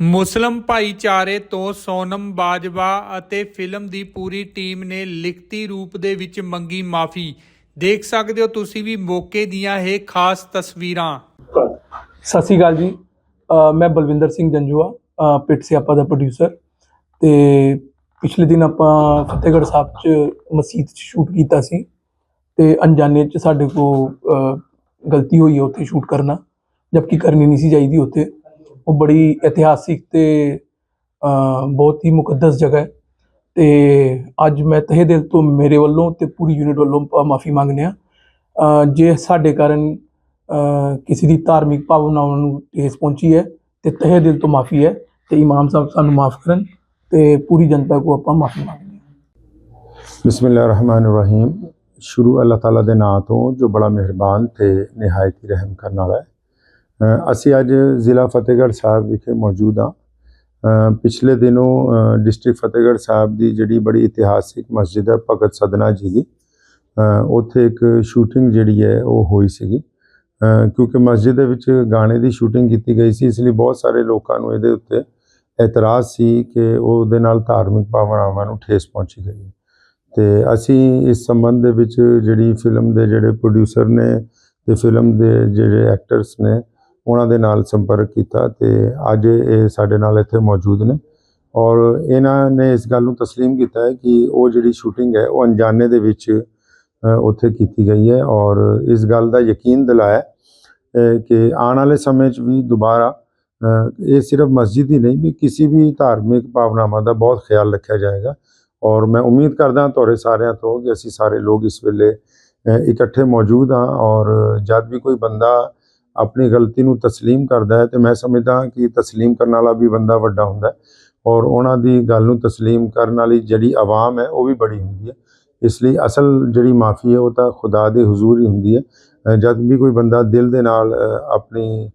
ਮੁਸਲਮ ਭਾਈਚਾਰੇ ਤੋਂ ਸੋਨਮ ਬਾਜਵਾ ਅਤੇ ਫਿਲਮ ਦੀ ਪੂਰੀ ਟੀਮ ਨੇ ਲਿਖਤੀ ਰੂਪ ਦੇ ਵਿੱਚ ਮੰਗੀ ਮਾਫੀ। ਦੇਖ ਸਕਦੇ ਹੋ ਤੁਸੀਂ ਵੀ ਮੌਕੇ ਦੀਆਂ ਇਹ ਖਾਸ ਤਸਵੀਰਾਂ। ਸਤਿ ਸ਼੍ਰੀ ਅਕਾਲ ਜੀ। ਅ, ਮੈਂ ਬਲਵਿੰਦਰ ਸਿੰਘ ਜੰਜੂਆ ਅ, ਪਿੱਟ ਸਿਆਪਾ ਦਾ ਪ੍ਰੋਡਿਊਸਰ ਤੇ ਪਿਛਲੇ ਦਿਨ ਆਪਾਂ ਫਤਿਹਗੜ੍ਹ ਸਾਹਿਬ 'ਚ ਮਸਜਿਦ 'ਚ ਸ਼ੂਟ ਕੀਤਾ ਸੀ। ਤੇ ਅਣਜਾਣੇ 'ਚ ਸਾਡੇ ਕੋ ਗਲਤੀ ਹੋਈ ਹੈ ਉੱਥੇ ਸ਼ੂਟ ਕਰਨਾ। ਜਦਕਿ ਕਰਨੀ ਨਹੀਂ ਸੀ ਚਾਹੀਦੀ ਉੱਥੇ। ਉਹ ਬੜੀ ਇਤਿਹਾਸਿਕ ਤੇ ਬਹੁਤ ਹੀ ਮੁਕੱਦਸ ਜਗ੍ਹਾ ਹੈ। ਤੇ ਅੱਜ ਮੈਂ ਤਹਿ ਦਿਲ ਤੋਂ ਮੇਰੇ ਵੱਲੋਂ ਤੇ ਪੂਰੀ ਯੂਨਿਟ ਵੱਲੋਂ ਮਾਫੀ ਮੰਗਦੇ ਆ ਜੇ ਸਾਡੇ ਕਾਰਨ ਕਿਸੇ ਦੀ ਧਾਰਮਿਕ ਭਾਵਨਾਵਾਂ ਨੂੰ ਠੇਸ ਪਹੁੰਚੀ ਹੈ, ਤੇ ਤਹਿ ਦਿਲ ਤੋਂ ਮਾਫੀ ਹੈ ਤੇ ਇਮਾਮ ਸਾਹਿਬ ਸਾਨੂੰ ਮਾਫ ਕਰਨ ਤੇ ਪੂਰੀ ਜਨਤਾ ਕੋ ਆਪਾਂ ਮਾਫੀ ਮੰਗਦੇ ਹਾਂ। ਬਿਸਮਿਲ੍ਲਾਹਿਰਰਹਿਮਾਨਿਰਰਹੀਮ। ਸ਼ੁਰੂ ਅੱਲਾਹ ਤਾਲਾ ਦੇ ਨਾਂ ਤੋਂ ਜੋ ਬੜਾ ਮਿਹਰਬਾਨ ਤੇ ਨਿਹਾਇਤ ਰਹਿਮ ਕਰਨ ਵਾਲਾ ਹੈ ਅਸੀਂ ਅੱਜ ਜ਼ਿਲ੍ਹਾ ਫਤਿਹਗੜ੍ਹ ਸਾਹਿਬ ਵਿਖੇ ਮੌਜੂਦ ਹਾਂ। ਪਿਛਲੇ ਦਿਨੋਂ ਡਿਸਟ੍ਰਿਕਟ ਫਤਿਹਗੜ੍ਹ ਸਾਹਿਬ ਦੀ ਜਿਹੜੀ ਬੜੀ ਇਤਿਹਾਸਿਕ ਮਸਜਿਦ ਹੈ, ਭਗਤ ਸਦਨਾ ਜੀ ਦੀ ਉੱਥੇ ਇੱਕ ਸ਼ੂਟਿੰਗ ਜਿਹੜੀ ਹੈ ਉਹ ਹੋਈ ਸੀਗੀ। ਕਿਉਂਕਿ ਮਸਜਿਦ ਦੇ ਵਿੱਚ ਗਾਣੇ ਦੀ ਸ਼ੂਟਿੰਗ ਕੀਤੀ ਗਈ ਸੀ, ਇਸ ਲਈ ਬਹੁਤ ਸਾਰੇ ਲੋਕਾਂ ਨੂੰ ਇਹਦੇ ਉੱਤੇ ਇਤਰਾਜ਼ ਸੀ ਕਿ ਉਹਦੇ ਨਾਲ ਧਾਰਮਿਕ ਭਾਵਨਾਵਾਂ ਨੂੰ ਠੇਸ ਪਹੁੰਚੀ ਗਈ ਹੈ। ਤੇ ਅਸੀਂ ਇਸ ਸੰਬੰਧ ਦੇ ਵਿੱਚ ਜਿਹੜੀ ਫਿਲਮ ਦੇ ਜਿਹੜੇ ਪ੍ਰੋਡਿਊਸਰ ਨੇ ਤੇ ਫਿਲਮ ਦੇ ਜਿਹੜੇ ਐਕਟਰਸ ਨੇ ਉਹਨਾਂ ਦੇ ਨਾਲ ਸੰਪਰਕ ਕੀਤਾ ਤੇ ਅੱਜ ਇਹ ਸਾਡੇ ਨਾਲ ਇੱਥੇ ਮੌਜੂਦ ਨੇ ਔਰ ਇਹਨਾਂ ਨੇ ਇਸ ਗੱਲ ਨੂੰ تسلیم ਕੀਤਾ ਹੈ ਕਿ ਉਹ ਜਿਹੜੀ ਸ਼ੂਟਿੰਗ ਹੈ ਉਹ ਅਣਜਾਣੇ ਦੇ ਵਿੱਚ ਅ, ਉੱਥੇ ਕੀਤੀ ਗਈ ਹੈ ਔਰ ਇਸ ਗੱਲ ਦਾ ਯਕੀਨ ਦਿਲਾਇਆ ਅ, ਕਿ ਆਉਣ ਵਾਲੇ ਸਮੇਂ 'ਚ ਵੀ ਦੁਬਾਰਾ ਅ, ਇਹ ਸਿਰਫ ਮਸਜਿਦ ਹੀ ਨਹੀਂ ਵੀ ਕਿਸੇ ਵੀ ਧਾਰਮਿਕ ਭਾਵਨਾਵਾਂ ਦਾ ਬਹੁਤ ਖਿਆਲ ਰੱਖਿਆ ਜਾਏਗਾ ਔਰ ਮੈਂ ਉਮੀਦ ਕਰਦਾ ਹਾਂ ਤੁਹਾਡੇ ਸਾਰਿਆਂ ਤੋਂ ਕਿ ਅਸੀਂ ਸਾਰੇ ਲੋਕ ਇਸ ਵੇਲੇ ਅ, ਇਕੱਠੇ ਮੌਜੂਦ ਹਾਂ ਔਰ ਜਦ ਵੀ ਕੋਈ ਬੰਦਾ ਆਪਣੀ ਗਲਤੀ ਨੂੰ تسلیم ਕਰਦਾ ਹੈ ਤੇ ਮੈਂ ਸਮਝਦਾ ਹਾਂ ਕਿ تسلیم ਕਰਨ ਵਾਲਾ ਵੀ ਬੰਦਾ ਵੱਡਾ ਹੁੰਦਾ ਹੈ ਔਰ ਉਹਨਾਂ ਦੀ ਗੱਲ ਨੂੰ تسلیم ਕਰਨ ਵਾਲੀ ਜਿਹੜੀ ਆਵਾਮ ਹੈ ਉਹ ਵੀ ਬੜੀ ਹੁੰਦੀ ਹੈ ਇਸ ਲਈ ਅਸਲ ਜਿਹੜੀ ਮਾਫੀ ਹੈ ਉਹ ਤਾਂ ਖੁਦਾ ਦੇ ਹਜ਼ੂਰ ਹੀ ਹੁੰਦੀ ਹੈ ਅ, ਜਦ ਵੀ ਕੋਈ ਬੰਦਾ ਦਿਲ ਦੇ ਨਾਲ ਅ, ਆਪਣੀ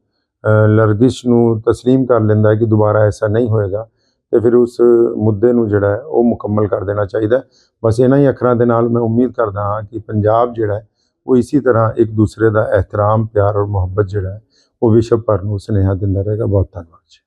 ਅ, ਲਰਜ਼ਿਸ਼ ਨੂੰ تسلیم ਕਰ ਲੈਂਦਾ ਹੈ ਕਿ ਦੁਬਾਰਾ ਐਸਾ ਨਹੀਂ ਹੋਏਗਾ ਤੇ ਫਿਰ ਉਸ ਮੁੱਦੇ ਨੂੰ ਜਿਹੜਾ ਹੈ ਉਹ ਮੁਕੰਮਲ ਕਰ ਦੇਣਾ ਚਾਹੀਦਾ ਹੈ। ਬਸ ਇਹਨਾਂ ਹੀ ਅੱਖਰਾਂ ਦੇ ਨਾਲ ਮੈਂ ਉਮੀਦ ਕਰਦਾ ਹਾਂ ਕਿ ਪੰਜਾਬ ਜਿਹੜਾ ਹੈ ਉਹ ਇਸੇ ਤਰ੍ਹਾਂ ਇੱਕ ਦੂਸਰੇ ਦਾ ਇਹਤਰਾਮ ਪਿਆਰ ਔਰ ਮੁਹੱਬਤ ਜਿਹੜਾ ਹੈ, ਉਹ ਵਿਸ਼ਵ ਭਰ ਨੂੰ ਸੁਨੇਹਾ ਦਿੰਦਾ ਰਹੇਗਾ। ਬਹੁਤ ਧੰਨਵਾਦ ਜੀ।